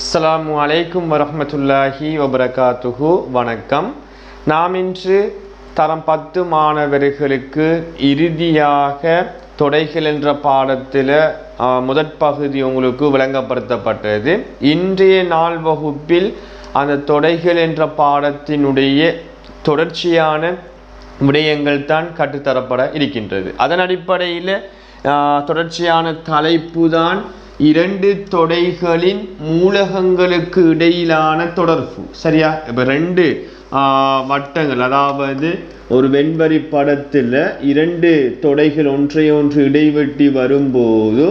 அஸ்ஸலாமு அலைக்கும் வரஹ்மத்துல்லாஹி வபரகாத்துஹு. வணக்கம். நாம் இன்று தரம் பத்து மாணவர்களுக்கு இறுதியாக தொடைகள் என்ற பாடத்தில் முதற் பகுதி உங்களுக்கு விளங்கப்படுத்தப்பட்டது. இன்றைய நாள் வகுப்பில் அந்த தொடைகள் என்ற பாடத்தினுடைய தொடர்ச்சியான விடயங்கள் தான் கற்றுத்தரப்பட இருக்கின்றது. அதன் அடிப்படையில் தொடர்ச்சியான தலைப்பு தான் இரண்டு தொடைகளின் மூலகங்களுக்கு இடையிலான தொடர்பு. சரியா? இப்போ ரெண்டு வட்டங்கள். அதாவது ஒரு வெண்வரி படத்தில் இரண்டு தொடைகள் ஒன்றை ஒன்று இடைவெட்டி வரும்போது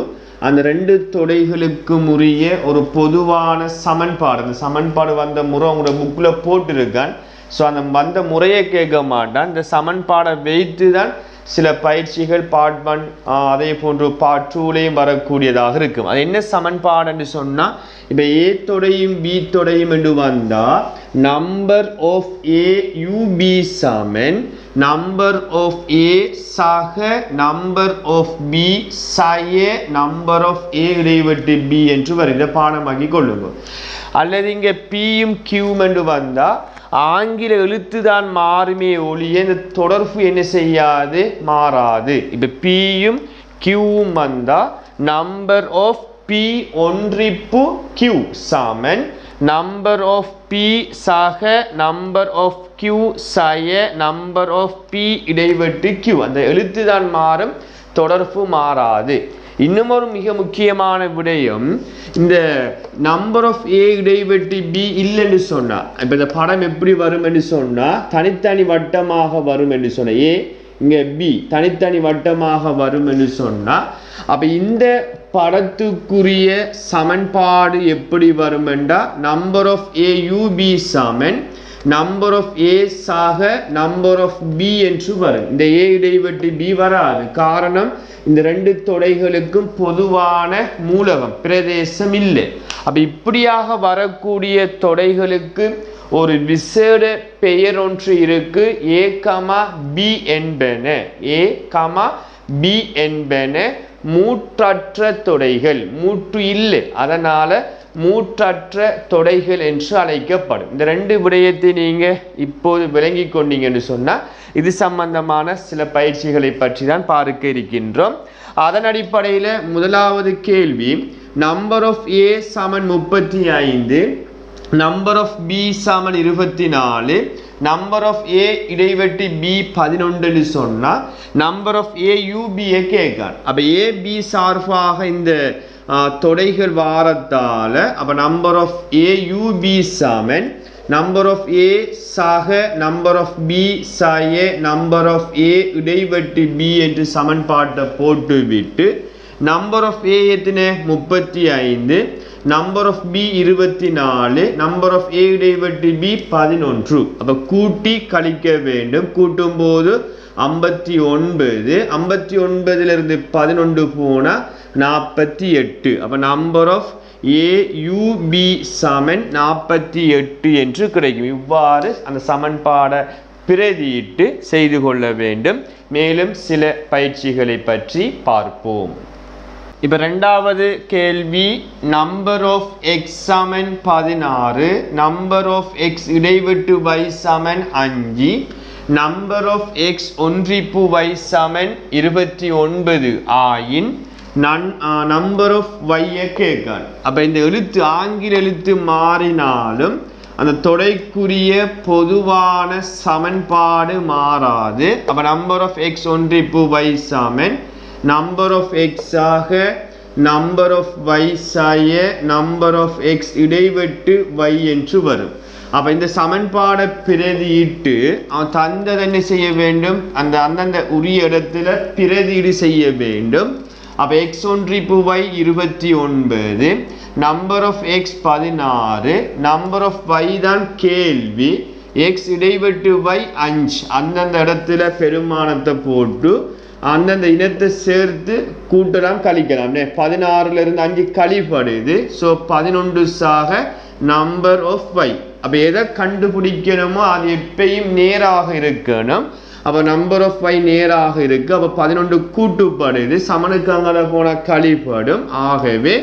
அந்த ரெண்டு தொடைகளுக்கும் உரிய ஒரு பொதுவான சமன்பாடு அந்த சமன்பாடு வந்த முறை அவங்களோட புக்கில் போட்டிருக்கான். ஸோ அந்த வந்த முறையை கேட்க மாட்டான். இந்த சமன்பாடை வைத்து தான் சில பயிற்சிகள் பார்ட் ஒன் அதே போன்று பார்ட் டூலையும் வரக்கூடியதாக இருக்கும். அது என்ன சமன்பாடுன்னு சொன்னால் இப்போ ஏ தொடையும் பி தொடையும் என்று வந்தால் number of A U B Saman number of A சக நம்பர் ஆஃப் பி சய நம்பர் ஆஃப் ஏ இடைவெட்டு பி என்று வருகிற பாடமாக்கி கொள்ளுங்கள் அல்லது இங்கே பியும் கியூம் என்று வந்தால் ஆங்கில எழுத்து தான் மாறுமே ஒழிய இந்த தொடர்பு என்ன செய்யாது? மாறாது. இப்போ பியும் கியூவும் வந்தால் நம்பர் ஆஃப் பி ஒன்றிப்பு கியூ சமன். நம்பர் ஆஃப் பி சக நம்பர் ஆஃப் கியூ சய நம்பர் ஆஃப் பி இடைவெட்டு கியூ அந்த எழுத்து தான் மாறும் தொடர்பு மாறாது. இன்னும் ஒரு மிக முக்கியமான விடயம் இந்த நம்பர் ஆஃப் ஏ இடைவெட்டி பி இல்லைன்னு சொன்னால் இப்போ இந்த படம் எப்படி வரும் என்று தனித்தனி வட்டமாக வரும் என்று சொன்ன ஏ இங்கே பி தனித்தனி வட்டமாக வரும் என்று சொன்னால் அப்போ இந்த படத்துக்குரிய சமன்பாடு எப்படி வரும் என்றால் number of A U B Saman number of A சாக நம்பர் ஆஃப் பி என்று வரும். இந்த ஏ இடைவெட்டு பி வராது. காரணம் இந்த ரெண்டு தொடைகளுக்கும் பொதுவான மூலகம் பிரதேசம் இல்லை. அப்போ இப்படியாக வரக்கூடிய தொடைகளுக்கு ஒரு விசேட பெயர் ஒன்று இருக்கு. ஏ கமா பி என்பன. ஏ கமா பி என்பன மூற்றற்ற தொடைகள். மூற்று இல்லை. அதனால் மூற்றற்ற தொடைகள் என்று அழைக்கப்படும். இந்த ரெண்டு விடயத்தை நீங்கள் இப்போது விளங்கி கொண்டீங்கன்னு சொன்னால் இது சம்பந்தமான சில பயிற்சிகளை பற்றி தான் பார்க்க இருக்கின்றோம். அதன் அடிப்படையில் முதலாவது கேள்வி நம்பர் ஆஃப் ஏ சமன் முப்பத்தி ஐந்து நம்பர் ஆஃப் பி சமன் இருபத்தி நாலு நம்பர் ஆஃப் ஏ இடைவெட்டி பி பதினொன்றுன்னு சொன்னால் நம்பர் ஆஃப் ஏ யூபியை கேட்கான் அப்போ ஏ பி சார்பாக இந்த தொடைகள் வாரத்தால் அப்போ number of A U B Saman number of A சாக நம்பர் ஆஃப் பி சய நம்பர் ஆஃப் ஏ இடைவெட்டு பி என்று சமன்பாட்டை போட்டுவிட்டு நம்பர் ஆஃப் ஏ எத்தனை? முப்பத்தி ஐந்து. நம்பர் ஆஃப் பி இருபத்தி நாலு. நம்பர் ஆஃப் ஏ இடைவெட்டு பி பதினொன்று. அப்போ கூட்டி கழிக்க வேண்டும். கூட்டும் போது ஐம்பத்தி ஒன்பது. ஐம்பத்தி ஒன்பதுலேருந்து பதினொன்று போனால் நாற்பத்தி எட்டு. அப்போ number of A U B சமன் நாற்பத்தி எட்டு என்று கிடைக்கும். இவ்வாறு அந்த சமன்பாடை பிரதியிட்டு செய்து கொள்ள வேண்டும். மேலும் சில பயிற்சிகளை பற்றி பார்ப்போம். இப்போ ரெண்டாவது கேள்வி நம்பர் ஆஃப் எக்ஸ் சமன் பதினாறு நம்பர் ஆஃப் எக்ஸ் இடைவெட்டு வை சமன் அஞ்சு நம்பர் ஆஃப் எக்ஸ் ஒன்றிப்பு வை சமன் இருபத்தி ஒன்பது ஆயின் நம்பர் ஆஃப் வையை கேட்கான் அப்போ இந்த எழுத்து ஆங்கில எழுத்து மாறினாலும் அந்த தொடைக்குரிய பொதுவான சமன்பாடு மாறாது. அப்போ நம்பர் ஆஃப் எக்ஸ் ஒன்று இப்போ வை சமன். நம்பர் ஆஃப் எக்ஸாக நம்பர் ஆஃப் y சாய நம்பர் ஆஃப் எக்ஸ் இடைவெட்டு வை என்று வரும். அப்போ இந்த சமன்பாடை பிரதியிட்டு அவன் தந்தது என்ன செய்ய வேண்டும்? அந்த அந்தந்த உரிய இடத்துல பிரதியீடு செய்ய வேண்டும். அப்போ எக்ஸ் ஒன்றிப்பு ஒய் இருபத்தி ஒன்பது நம்பர் ஆஃப் எக்ஸ் பதினாறு நம்பர் ஆஃப் வை தான் கேள்வி எக்ஸ் இடைவெட்டு வை அஞ்சு. அந்தந்த இடத்துல பெருமானத்தை போட்டு அந்தந்த இனத்தை சேர்த்து கூட்டலாம் கழிக்கலாம். பதினாறுல இருந்து அஞ்சு கழிப்படுது. ஸோ பதினொன்று சாக நம்பர் ஆஃப் ஒய் அப்போ எதை கண்டுபிடிக்கணுமோ அது எப்பயும் நேராக இருக்கணும். அப்போ நம்பர் ஆஃப் பை நேராக இருக்குது அப்போ பதினொன்று கூட்டுப்படுது. சமனுக்கு அங்கே போன கழிப்படும். ஆகவே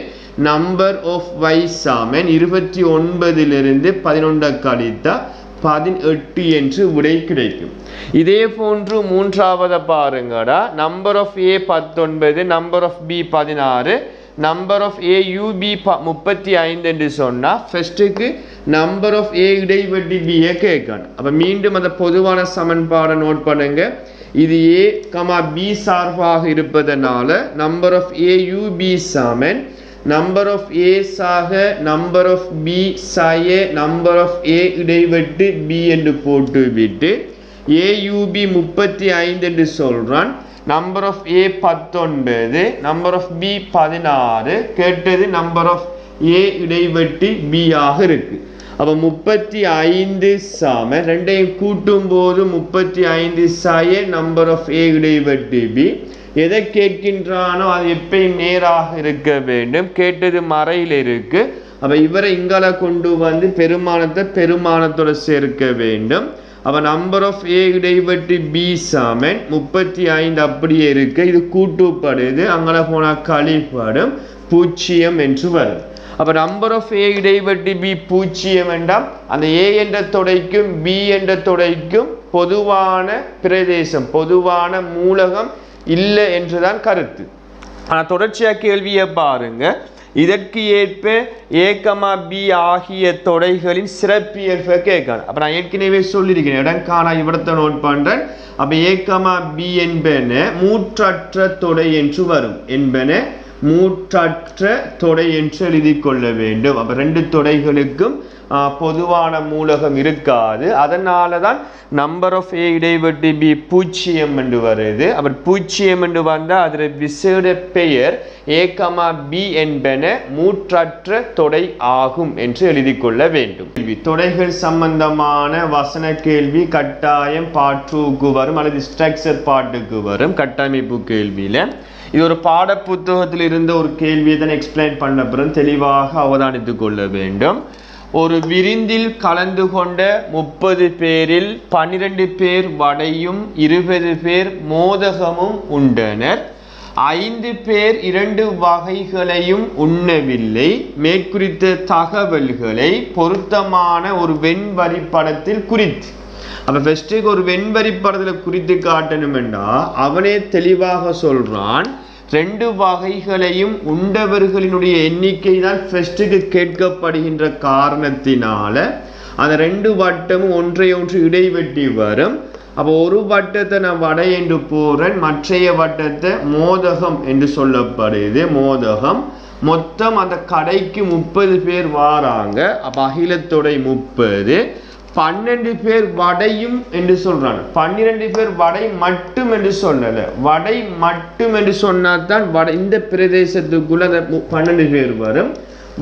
நம்பர் ஆஃப் வை சமன் இருபத்தி ஒன்பதிலிருந்து பதினொன்றை கழித்தா பதினெட்டு என்று விடை கிடைக்கும். இதே போன்று மூன்றாவதை பாருங்கடா. நம்பர் ஆஃப் ஏ பத்தொன்பது நம்பர் ஆஃப் பி பதினாறு number of A U B முப்பத்தி ஐந்து என்று சொன்னால் ஃபஸ்ட்டுக்கு நம்பர் ஆஃப் ஏ இடைவெட்டி பியை கேட்கணும். அப்போ மீண்டும் அந்த பொதுவான சமன்பாடை நோட் பண்ணுங்க. இது ஏ கமா பி சார்பாக இருப்பதனால number of A U B Saman number of A சாக நம்பர் ஆஃப் பி சாய நம்பர் ஆஃப் ஏ இடைவெட்டு பி என்று போட்டு விட்டு ஏயூபி முப்பத்தி ஐந்து என்று சொல்கிறான் நம்பர் ஆஃப் ஏ பத்தொன்பது நம்பர் ஆஃப் பி பதினாறு கேட்டது நம்பர் ஆஃப் ஏ இடைவெட்டி பி ஆக இருக்கு அப்போ முப்பத்தி ஐந்து சாம ரெண்டையும் கூட்டும் போது முப்பத்தி ஐந்து சாய நம்பர் ஆஃப் ஏ இடைவெட்டி பி எதை கேட்கின்றானோ அது எப்பயும் நேராக இருக்க வேண்டும் கேட்டது மறையில் இருக்கு அப்போ இவரை இங்கால கொண்டு வந்து பெருமானத்தை பெருமானத்தோட சேர்க்க வேண்டும் அப்போ நம்பர் ஆஃப் ஏ இடைவெட்டி பி சாமன் முப்பத்தி ஐந்து அப்படியே இருக்கு. இது கூட்டுப்படுது. அங்கே போனால் கழிப்படும் பூச்சியம் என்று வரும் அப்போ நம்பர் ஆஃப் ஏ இடைவெட்டி பி பூச்சியம் என்றால் அந்த ஏ என்ற தொடைக்கும் பி என்ற தொடைக்கும் பொதுவான பிரதேசம் பொதுவான மூலகம் இல்லை என்றுதான் கருத்து. ஆனால் தொடர்ச்சியாக கேள்வியை பாருங்கள் இதற்கு ஏற்ப ஏகமா பி ஆகிய தொடைகளின் சிறப்பியல்பை கேட்கணும். அப்போ நான் ஏற்கனவே சொல்லியிருக்கிறேன் இடம் காணா இவடத்தை நோட் பண்ணுறேன் அப்போ ஏகமா பி என்பன மூற்றற்ற தொடை என்று வரும். என்பன மூற்றற்ற தொடை என்று எழுதி கொள்ள வேண்டும். அப்போ ரெண்டு தொடைகளுக்கும் பொதுவான மூலகம் இருக்காது. அதனால தான் நம்பர் ஆஃப் ஏ இடைவெட்டி பி பூச்சியம் என்று வருது. அவர் பூச்சியம் என்று வந்தால் அதில் விசேட பெயர் ஏகமா பி என்பன மூற்றற்ற தொடை ஆகும் என்று எழுதி கொள்ள வேண்டும். கேள்வி. தொடைகள் சம்பந்தமான வசன கேள்வி கட்டாயம் பாட்டுக்கு வரும் அல்லது ஸ்ட்ரக்சர் பாட்டுக்கு வரும். கட்டமைப்பு கேள்வியில். இது ஒரு பாட புத்தகத்தில் இருந்த ஒரு கேள்வியை தான் எக்ஸ்பிளைன் பண்ண பிறகு தெளிவாக அவதானித்து கொள்ள வேண்டும். ஒரு விருந்தில் கலந்து கொண்ட முப்பது பேரில் பன்னிரண்டு பேர் வடையும் இருபது பேர் மோதகமும் உண்டனர். ஐந்து பேர் இரண்டு வகைகளையும் உண்ணவில்லை. மேற்குறித்த தகவல்களை பொருத்தமான ஒரு வெண்வரி படத்தில் குறித்து. அப்ப ஃபர்ஸ்ட்டுக்கு ஒரு வெண்வரி படத்தில் குறித்து காட்டணுமெண்டா அவனே தெளிவாக சொல்றான். ரெண்டு வகைகளையும் உண்டவர்களினுடைய எண்ணிக்கை தான் ஃபெஸ்ட்டுக்கு கேட்கப்படுகின்ற காரணத்தினால அந்த ரெண்டு வட்டமும் ஒன்றை ஒன்று இடைவெட்டி வரும். அப்போ ஒரு வட்டத்தை நான் வடை என்று போகிறேன் மற்றைய வட்டத்தை மோதகம் என்று சொல்லப்படுது மோதகம். மொத்தம் அந்த கடைக்கு முப்பது பேர் வாராங்க அப்போ அகிலத்தொடை முப்பது. பன்னெண்டு பேர் வடையும் என்று சொல்றாங்க. பன்னிரெண்டு பேர் வடை மட்டும் என்று சொல்லல வடை மட்டும் என்று சொன்னாதான் வட இந்த பிரதேசத்துக்குள்ள அந்த பன்னெண்டு பேர் வரும்.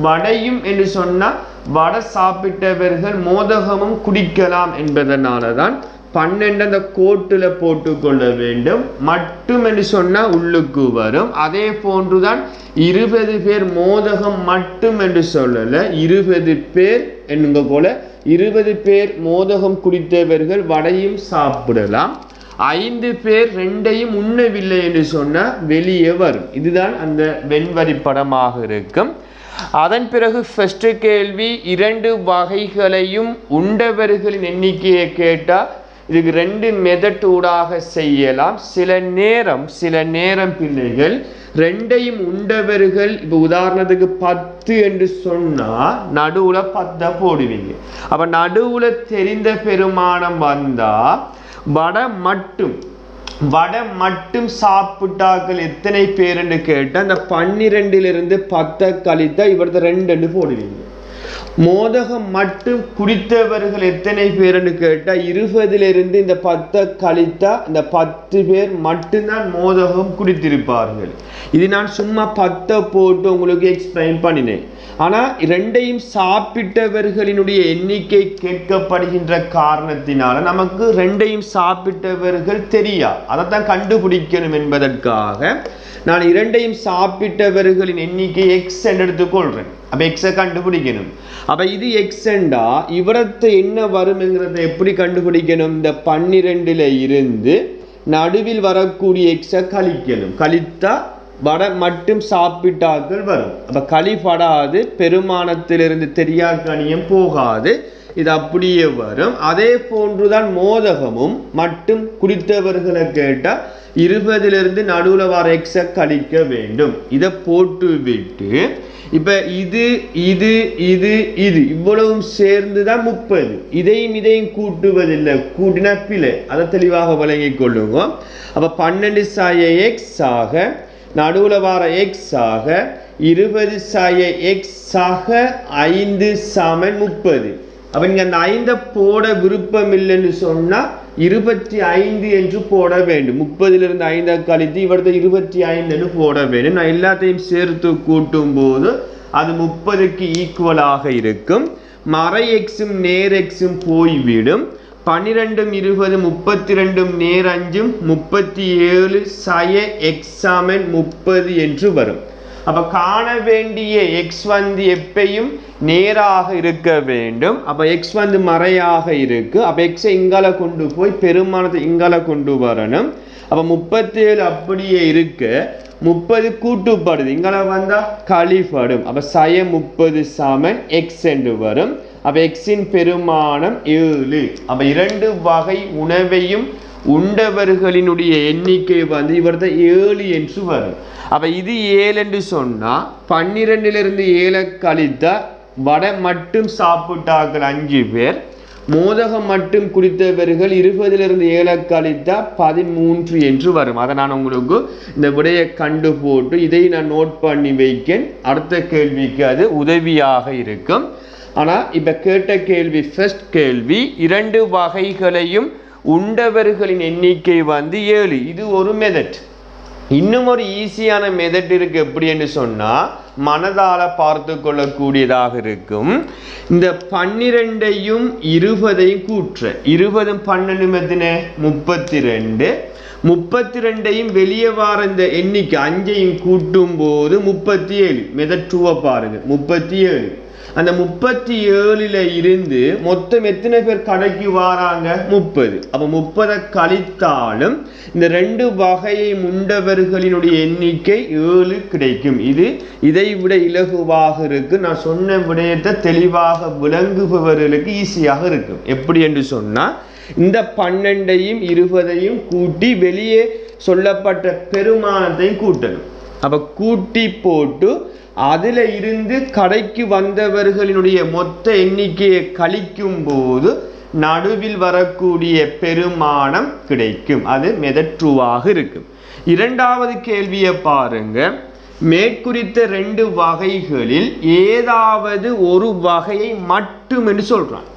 வடையும் என்று சொன்னால் வடை சாப்பிட்டவர்கள் மோதகமும் குடிக்கலாம் என்பதனால தான் பன்னெண்டு அந்த கோட்டில் போட்டுக்கொள்ள வேண்டும். மட்டும் என்று சொன்னால் உள்ளுக்கு வரும். அதே போன்றுதான் இருபது பேர் மோதகம் மட்டும் என்று சொல்லலை. இருபது பேர் என்னுங்க போல? இருபது பேர் மோதகம் குடித்தவர்கள் வடையும் சாப்பிடலாம். ஐந்து பேர் ரெண்டையும் உண்ணவில்லை என்று சொன்னால் வெளியே வரும். இதுதான் அந்த வெண்வரி படமாக இருக்கும். அதன் பிறகு ஃபஸ்ட்டு கேள்வி இரண்டு வகைகளையும் உண்டவர்களின் எண்ணிக்கையை கேட்டால் இதுக்கு ரெண்டு மெதட்டூடாக செய்யலாம். சில நேரம் சில நேரம் பிள்ளைகள் ரெண்டையும் உண்டவர்கள் இப்போ உதாரணத்துக்கு பத்து என்று சொன்னால் நடுவில் பத்தை போடுவீங்க. அப்போ நடுவில் தெரிந்த பெருமானம் வந்தால் வடை மட்டும் வடை மட்டும் சாப்பிட்டாக்கள் எத்தனை பேருன்னு கேட்டால் அந்த பன்னிரெண்டிலிருந்து பத்தை கழித்தா இவரது ரெண்டு போடுவீங்க. மோதகம் மட்டும் குடித்தவர்கள் எத்தனை பேருன்னு கேட்டால் இருபதிலிருந்து இந்த பத்தை கழித்தா இந்த பத்து பேர் மட்டும்தான் மோதகம் குடித்திருப்பார்கள். இது நான் சும்மா பத்தை போட்டு உங்களுக்கு எக்ஸ்பிளைன் பண்ணினேன். ஆனால் ரெண்டையும் சாப்பிட்டவர்களினுடைய எண்ணிக்கை கேட்கப்படுகின்ற காரணத்தினால நமக்கு ரெண்டையும் சாப்பிட்டவர்கள் தெரியா? அதைத்தான் கண்டுபிடிக்கணும் என்பதற்காக நான் இரண்டையும் சாப்பிட்டவர்களின் எண்ணிக்கை எக்ஸ் என்று எடுத்துக்கொள்கிறேன் அப்போ எக்ஸை கண்டுபிடிக்கணும். அப்போ இது எக்ஸண்டா இவரத்தை என்ன வரும்ங்கிறத எப்படி கண்டுபிடிக்கணும்? இந்த பன்னிரெண்டில் இருந்து நடுவில் வரக்கூடிய எக்ஸை கழிக்கணும். கழித்தா வட மட்டும் சாப்பிட்டாக்கள் வரும். அப்போ களிப்படாது பெருமானத்திலிருந்து தெரியாத கணியம் போகாது. இது அப்படியே வரும். அதே போன்றுதான் மோதகமும் மட்டும் குடித்தவர்களை கேட்டால் இருபதிலிருந்து நடுவில் வர எக்ஸை கழிக்க வேண்டும். இதை போட்டு விட்டு இது இது இது இது இவ்வளவும் சேர்ந்து தான் முப்பது. இதையும் இதையும் கூட்டுவதில்லை. கூட்டினா பிழை. அதை தெளிவாக வழங்கி கொள்ளுங்க. அப்போ பன்னெண்டு சாய எக்ஸ் ஆக நடுவில் வர எக்ஸ் ஆக இருபது சாய எக்ஸ் ஆக ஐந்து சமன் முப்பது. அவன் அந்த ஐந்தை போட விருப்பம் இல்லைன்னு சொன்னால் இருபத்தி ஐந்து என்று போட வேண்டும். முப்பதிலிருந்து ஐந்தை கழித்து இவரது இருபத்தி ஐந்துன்னு போட வேண்டும். நான் எல்லாத்தையும் சேர்த்து கூட்டும் போது அது முப்பதுக்கு ஈக்குவலாக இருக்கும். மறை எக்ஸும் நேர் எக்ஸும் போய்விடும். பன்னிரெண்டும் இருபது முப்பத்தி ரெண்டும் நேர் அஞ்சும் முப்பத்தி ஏழு சய எக்ஸாமன் முப்பது என்று வரும். அப்போ காண வேண்டிய எக்ஸ் வந்து எப்பையும் நேராக இருக்க வேண்டும். அப்போ எக்ஸ் வந்து மறையாக இருக்கு. அப்போ எக்ஸை இங்கால கொண்டு போய் பெருமானத்தை இங்கால கொண்டு வரணும். அப்போ முப்பத்தேழு அப்படியே இருக்க. முப்பது கூட்டுப்படுது. இங்கால வந்தா கழிப்படும் அப்போ சய முப்பது சமன் எக்ஸ் என்று வரும். அப்போ எக்ஸின் பெருமானம் ஏழு. அப்போ இரண்டு வகை உணவையும் உண்டவர்களினுடைய எண்ணிக்கை வந்து இவரது ஏழு என்று வரும் அப்போ இது ஏழு என்று சொன்னால் பன்னிரெண்டிலிருந்து ஏழை கழித்த வடை மட்டும் சாப்பிட்டார்கள் அஞ்சு பேர் மோதகம் மட்டும் குடித்தவர்கள் இருபதிலிருந்து ஏழை கழித்தா பதிமூன்று என்று வரும். அதை நான் உங்களுக்கு இந்த விடையை கண்டு போட்டு இதை நான் நோட் பண்ணி வைக்கேன். அடுத்த கேள்விக்கு அது உதவியாக இருக்கும். ஆனால் இப்போ கேட்ட கேள்வி ஃபர்ஸ்ட் கேள்வி இரண்டு வகைகளையும் உண்டவர்களின் எண்ணிக்கை வந்து ஏழு. இது ஒரு மெதட். இன்னும் ஒரு ஈஸியான மெதட் இருக்கு. எப்படி என்று சொன்னால் மனதால பார்த்து கொள்ளக்கூடியதாக இருக்கும். இந்த பன்னிரெண்டையும் இருபதையும் கூற்ற. இருபதும் பன்னெண்டு மெத்தின முப்பத்தி ரெண்டு முப்பத்தி ரெண்டையும் வெளியே வார இந்த எண்ணிக்கை அஞ்சையும் கூட்டும் போது முப்பத்தி ஏழு மிதற்றுவ பாருங்க முப்பத்தி ஏழு அந்த முப்பத்தி ஏழுல இருந்து மொத்தம் எத்தனை பேர் கடைக்கு வாராங்க? முப்பது. அப்ப முப்பதை கழித்தாலும் இந்த ரெண்டு வகையை உண்டவர்களினுடைய எண்ணிக்கை ஏழு கிடைக்கும். இது இதை விட இலகுவாக இருக்கு. நான் சொன்ன விடயத்தை தெளிவாக விளங்குபவர்களுக்கு ஈஸியாக இருக்கும். எப்படி என்று சொன்னா இந்த பன்னெண்டையும் இருபதையும் கூட்டி வெளியே சொல்லப்பட்ட பெருமானத்தையும் கூட்டணும். அப்போ கூட்டி போட்டு அதுல இருந்து கடைக்கு வந்தவர்களினுடைய மொத்த எண்ணிக்கையை கழிக்கும் போது நடுவில் வரக்கூடிய பெருமானம் கிடைக்கும். அது மெதற்றுவாக இருக்கும். இரண்டாவது கேள்வியை பாருங்க. மேற்குறித்த ரெண்டு வகைகளில் ஏதாவது ஒரு வகையை மட்டும் என்று சொல்றான்.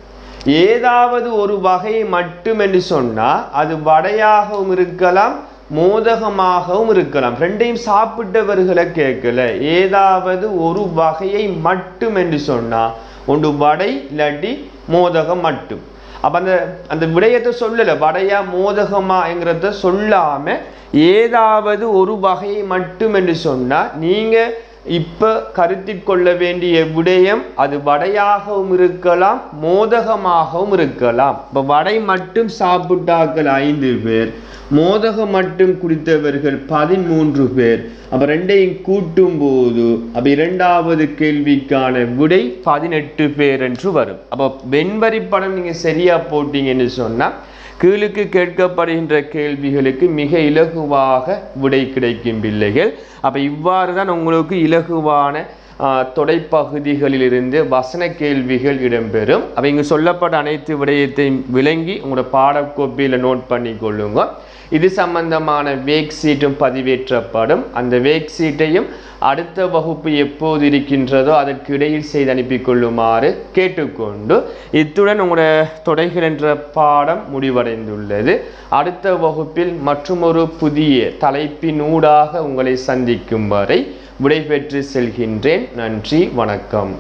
ஏதாவது ஒரு வகையை மட்டும் என்று சொன்னால் அது வடையாகவும் இருக்கலாம் மோதகமாகவும் இருக்கலாம். ரெண்டையும் சாப்பிட்டவர்களை கேட்கல. ஏதாவது ஒரு வகையை மட்டும் என்று சொன்னால் ஒன்று வடை இல்லாட்டி மோதகம் மட்டும். அப்போ அந்த அந்த விடயத்தை சொல்லலை. வடையா மோதகமாங்கிறத சொல்லாமல் ஏதாவது ஒரு வகையை மட்டும் என்று சொன்னால் நீங்கள் இப்போ கருத்தில் கொள்ள வேண்டிய விடயம் அது வடையாகவும் இருக்கலாம் மோதகமாகவும் இருக்கலாம். இப்போ வடை மட்டும் சாப்பிட்டாக்கள் ஐந்து பேர் மோதகம் மட்டும் குடித்தவர்கள் பதிமூன்று பேர். அப்போ ரெண்டையும் கூட்டும் போது அப்ப இரண்டாவது கேள்விக்கான விடை பதினெட்டு பேர் என்று வரும். அப்போ வெண்வரி படம் நீங்கள் சரியா போட்டீங்கன்னு சொன்னால் கீழுக்கு கேட்கப்படுகின்ற கேள்விகளுக்கு மிக இலகுவாக விடை கிடைக்கும் பிள்ளைகள். அப்போ இவ்வாறு தான் உங்களுக்கு இலகுவான தொடைப்பகுதிகளிலிருந்து வசன கேள்விகள் இடம்பெறும். அவை இங்கு சொல்லப்பட்ட அனைத்து விடயத்தையும் விளங்கி உங்களோட பாடக்கோப்பியில் நோட் பண்ணி கொள்ளுங்க இது சம்பந்தமான வேக் சீட்டும் பதிவேற்றப்படும். அந்த வேக் சீட்டையும் அடுத்த வகுப்பு எப்போது இருக்கின்றதோ அதற்கு இடையில் செய்து அனுப்பி கொள்ளுமாறு கேட்டுக்கொண்டு இத்துடன் உங்களோட தொடைகள் என்ற பாடம் முடிவடைந்துள்ளது. அடுத்த வகுப்பில் மற்றுமொரு புதிய தலைப்பினூடாக உங்களை சந்திக்கும் வரை விடைபெற்று செல்கின்றேன். நன்றி வணக்கம்.